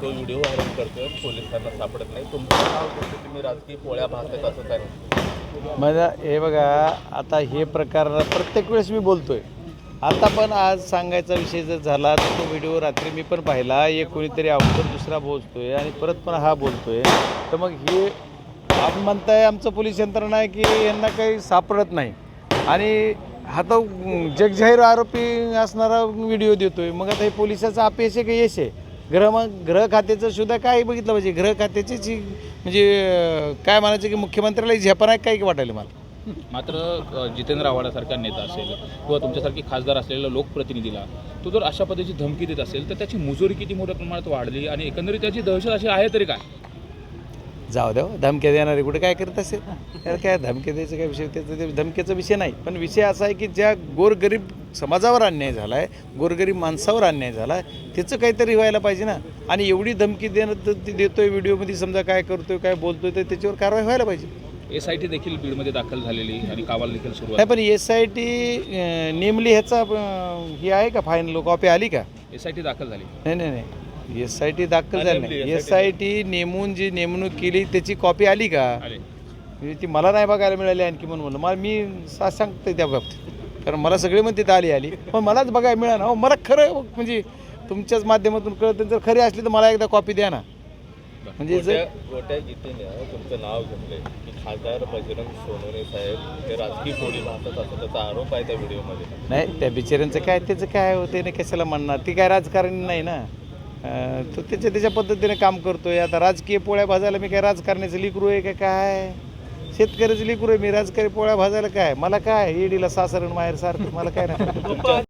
तो video viral करतोय पोलिसांना सापडत नाही. तुमचं नाव घेतो तुम्ही राजकीय पोळ्या भासत असं काय माझा हे बघा आता हे प्रकार प्रत्येक वेळेस मी बोलतोय. आता पण आज सांगायचा विषय जर झाला तर तो व्हिडिओ रात्री मी पण पाहिला. एक कोणीतरी अवघड दुसरा बोलतोय आणि परत पण हा बोलतोय. तर मग हे आपण म्हणताय आमचं पोलीस यंत्रणा आहे की यांना काही सापडत नाही. आणि हा तो जगजाहीर आरोपी असणारा व्हिडिओ देतोय. मग आता हे पोलिसाचं अपयश आहे का यश आहे? गृह मग गृह खात्याचं सुद्धा काय बघितलं पाहिजे? गृह खात्याची जी म्हणजे काय म्हणायचं की मुख्यमंत्र्याला झेपण आहे काय वाटायला मला. मात्र जितेंद्र आव्हाडासारखा नेता असेल किंवा तुमच्यासारखे खासदार असलेला लोकप्रतिनिधीला तो जर अशा पद्धतीची धमकी देत असेल तर त्याची मुजोरी किती मोठ्या प्रमाणात वाढली आणि एकंदरीत त्याची दहशत अशी आहे तरी काय? जाऊ द्या हो, धमक्या देणारे कुठे काय करत असेल? काय धमक्या द्यायचं काय विषय? त्याचा ते धमक्याचा विषय नाही. पण विषय असा आहे की ज्या गोरगरीब समाजावर अन्याय झाला आहे गोरगरीब माणसावर अन्याय झाला आहे त्याचं काहीतरी व्हायला पाहिजे ना. आणि एवढी धमकी देणं तर ती देतोय व्हिडिओमध्ये समजा काय करतोय काय बोलतोय तर त्याच्यावर कारवाई व्हायला पाहिजे. एस आय टी देखील बीडमध्ये दाखल झालेली आणि कावाल देखील सुरू नाही पण एस आय टी नेमली ह्याचा ही आहे का फायनल कॉपी आली का? आहे एस आय टी दाखल झाली. नाही नाही नाही. एस आय टी दाखल झाली नाही. एस आय टी नेमून जी नेमणूक केली त्याची कॉपी आली का? म्हणजे ती मला नाही बघायला मिळाली आणखी म्हणून. म्हणलं मला मी सांगते त्या बाबतीत. कारण मला सगळे म्हणते तिथं आली आली. पण मलाच बघायला मिळालं हो मला खरं म्हणजे तुमच्याच माध्यमातून कळत. जर खरी असली तर मला एकदा कॉपी द्या ना. म्हणजे जर गोट्या गोट्या गीतेने तुमचं नाव घेतलंय. की खासदार बजरंग सोनवणे साहेब हे राजकीय पोळी भासत असं त्याचा आरोप आहे त्या व्हिडिओमध्ये. नाही त्या बिचाऱ्यांचं काय त्याचं काय होते ना कशाला म्हणणार? ती काय राजकारणी नाही ना. अं, तो त्याच्या त्याच्या पद्धतीने काम करतोय. आता राजकीय पोळ्या भाजायला मी काय राजकारण्याचं लिकरू आहे का काय? शेतकऱ्याचं लिकुरे मी राजकारी पोळ्या भाजायला काय? मला काय? ईडीला सासरण माहेर सारखं मला काय नाही.